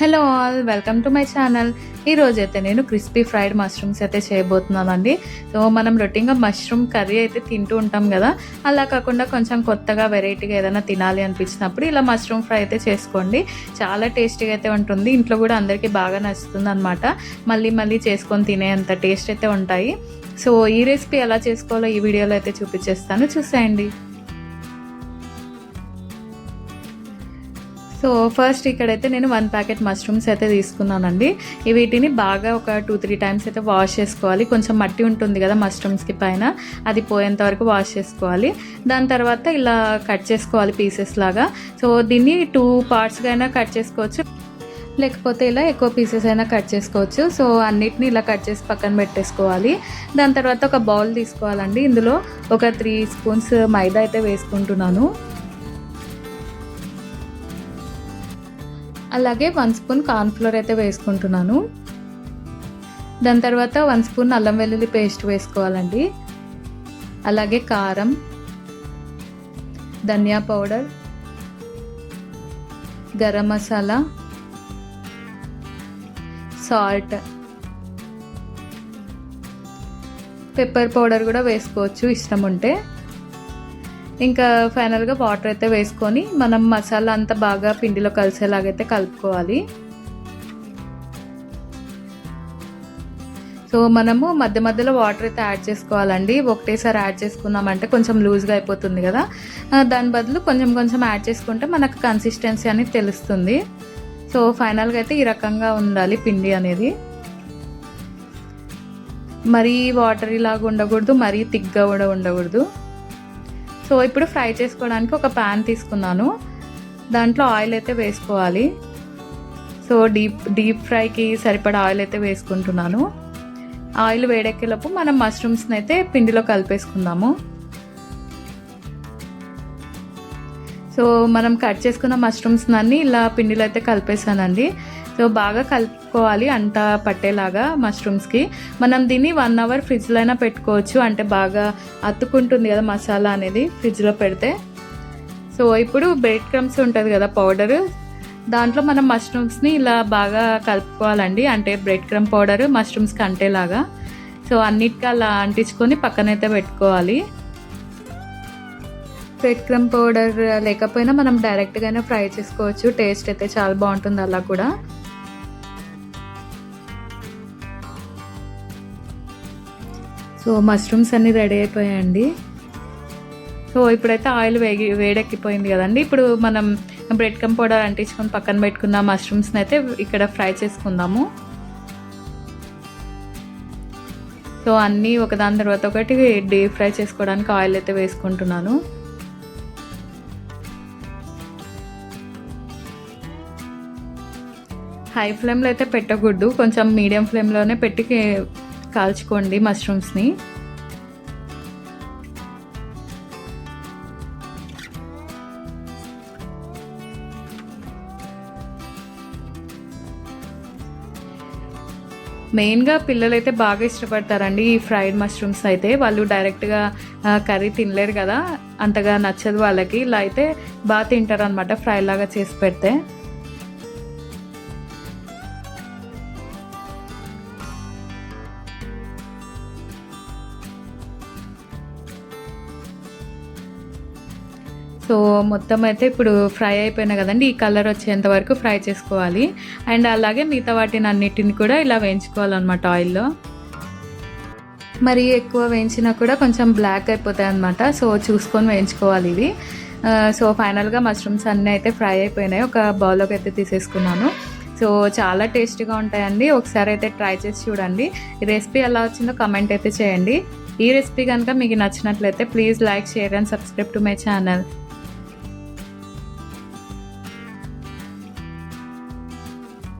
Hello all welcome to my channel. ఈరోజు అయితే నేను క్రిస్పీ ఫ్రైడ్ మష్రూమ్స్ అయితే చేయబోతున్నానండి. సో మనం రొటీన్గా మష్రూమ్ కర్రీ అయితే తింటూ ఉంటాం కదా. అలా కాకుండా కొంచెం కొత్తగా వెరైటీగా ఏదైనా తినాలి అనిపించినప్పుడు ఇలా మష్రూమ్ ఫ్రై అయితే చేసుకోండి. చాలా టేస్టీగా అయితే ఉంటుంది. ఇంట్లో కూడా అందరికీ బాగా నచ్చుతుంది అనమాట మళ్ళీ మళ్ళీ చేసుకొని తినేంత టేస్ట్ అయితే ఉంటాయి. సో ఈ రెసిపీ ఎలా చేసుకోవాలో ఈ వీడియోలో అయితే చూపించేస్తాను. చూసేయండి. సో ఫస్ట్ ఇక్కడైతే నేను వన్ ప్యాకెట్ మష్రూమ్స్ అయితే తీసుకున్నానండి. ఈ వీటిని బాగా ఒక టూ త్రీ టైమ్స్ అయితే వాష్ చేసుకోవాలి. కొంచెం మట్టి ఉంటుంది కదా మష్రూమ్స్కి పైన. అది పోయేంత వరకు వాష్ చేసుకోవాలి. దాని తర్వాత ఇలా కట్ చేసుకోవాలి పీసెస్ లాగా. సో దీన్ని టూ పార్ట్స్గా అయినా కట్ చేసుకోవచ్చు. లేకపోతే ఇలా ఎక్కువ పీసెస్ అయినా కట్ చేసుకోవచ్చు. సో అన్నిటిని ఇలా కట్ చేసి పక్కన పెట్టేసుకోవాలి. దాని తర్వాత ఒక బౌల్ తీసుకోవాలండి. ఇందులో ఒక త్రీ స్పూన్స్ మైదా అయితే వేసుకుంటున్నాను. అలాగే వన్ స్పూన్ కార్న్ఫ్లోర్ అయితే వేసుకుంటున్నాను. దాని తర్వాత వన్ స్పూన్ అల్లం వెల్లుల్లి పేస్ట్ వేసుకోవాలండి. అలాగే కారం ధనియా powder garam masala salt pepper powder కూడా వేసుకోవచ్చు ఇష్టం ఉంటే. ఇంకా ఫైనల్గా వాటర్ అయితే వేసుకొని మనం మసాలా అంతా బాగా పిండిలో కలిసేలాగైతే కలుపుకోవాలి. సో మనము మధ్య మధ్యలో వాటర్ అయితే యాడ్ చేసుకోవాలండి. ఒకటేసారి యాడ్ చేసుకున్నామంటే కొంచెం లూజ్గా అయిపోతుంది కదా. దాని బదులు కొంచెం కొంచెం యాడ్ చేసుకుంటే మనకు కన్సిస్టెన్సీ అనేది తెలుస్తుంది. సో ఫైనల్గా అయితే ఈ రకంగా ఉండాలి పిండి అనేది. మరీ వాటర్ ఇలాగా ఉండకూడదు మరీ తిగ్గా కూడా ఉండకూడదు. సో ఇప్పుడు ఫ్రై చేసుకోవడానికి ఒక ప్యాన్ తీసుకున్నాను. దాంట్లో ఆయిల్ అయితే వేసుకోవాలి. సో డీప్ డీప్ ఫ్రైకి సరిపడా ఆయిల్ అయితే వేసుకుంటున్నాను. ఆయిల్ వేడెక్కేలోపు మనం మష్రూమ్స్ని అయితే పిండిలో కలిపేసుకుందాము. సో మనం కట్ చేసుకున్న మష్రూమ్స్ అన్ని ఇలా పిండిలో అయితే కలిపేసానండి సో బాగా కలుపుకోవాలి అంట పట్టేలాగా మష్రూమ్స్కి మనం దీన్ని వన్ అవర్ ఫ్రిడ్జ్లో అయినా పెట్టుకోవచ్చు. అంటే బాగా అతుకుంటుంది కదా మసాలా అనేది ఫ్రిడ్జ్లో పెడితే. సో ఇప్పుడు బ్రెడ్ క్రమ్స్ ఉంటుంది కదా పౌడర్ దాంట్లో మనం మష్రూమ్స్ని ఇలా బాగా కలుపుకోవాలండి. అంటే బ్రెడ్ క్రమ్ పౌడర్ మష్రూమ్స్కి అంటేలాగా సో అన్నిటికీ అలా అంటించుకొని పక్కనైతే పెట్టుకోవాలి. బ్రెడ్ క్రమ్ పౌడర్ లేకపోయినా మనం డైరెక్ట్గానే ఫ్రై చేసుకోవచ్చు. టేస్ట్ అయితే చాలా బాగుంటుంది అలా కూడా. సో మష్రూమ్స్ అన్నీ రెడీ అయిపోయాయండి. సో ఇప్పుడైతే ఆయిల్ వేగి వేడెక్కిపోయింది కదండి. ఇప్పుడు మనం బ్రెడ్ కమ్ పౌడర్ అంటించుకొని పక్కన పెట్టుకున్న మష్రూమ్స్ని అయితే ఇక్కడ ఫ్రై చేసుకుందాము. సో అన్నీ ఒకదాని తర్వాత ఒకటి డీప్ ఫ్రై చేసుకోవడానికి ఆయిల్ అయితే వేసుకుంటున్నాను. హై ఫ్లేమ్లో అయితే పెట్టకూడదు. కొంచెం మీడియం ఫ్లేమ్లోనే పెట్టి కాల్చుకోండి మష్రూమ్స్ని. మెయిన్గా పిల్లలు అయితే బాగా ఇష్టపడతారండి ఈ ఫ్రైడ్ మష్రూమ్స్ అయితే. వాళ్ళు డైరెక్ట్గా కర్రీ తినలేరు కదా. అంతగా నచ్చదు వాళ్ళకి. ఇలా అయితే బాగా తింటారు అనమాట ఫ్రై లాగా చేసి పెడితే. సో మొత్తం అయితే ఇప్పుడు ఫ్రై అయిపోయినా కదండి ఈ కలర్ వచ్చేంత వరకు ఫ్రై చేసుకోవాలి. అండ్ అలాగే మిగతా వాటిని అన్నిటిని కూడా ఇలా వేయించుకోవాలన్నమాట ఆయిల్లో. మరి ఎక్కువ వేయించినా కూడా కొంచెం బ్లాక్ అయిపోతాయి అనమాట సో చూసుకొని వేయించుకోవాలి ఇవి. సో ఫైనల్గా మష్రూమ్స్ అన్నీ అయితే ఫ్రై అయిపోయినాయి ఒక బౌల్లోకి అయితే తీసేసుకున్నాను. సో చాలా టేస్టీగా ఉంటాయండి ఒకసారి అయితే ట్రై చేసి చూడండి. ఈ రెసిపీ ఎలా వచ్చిందో కమెంట్ అయితే చేయండి. ఈ రెసిపీ కనుక మీకు నచ్చినట్లయితే please like share and subscribe to my channel.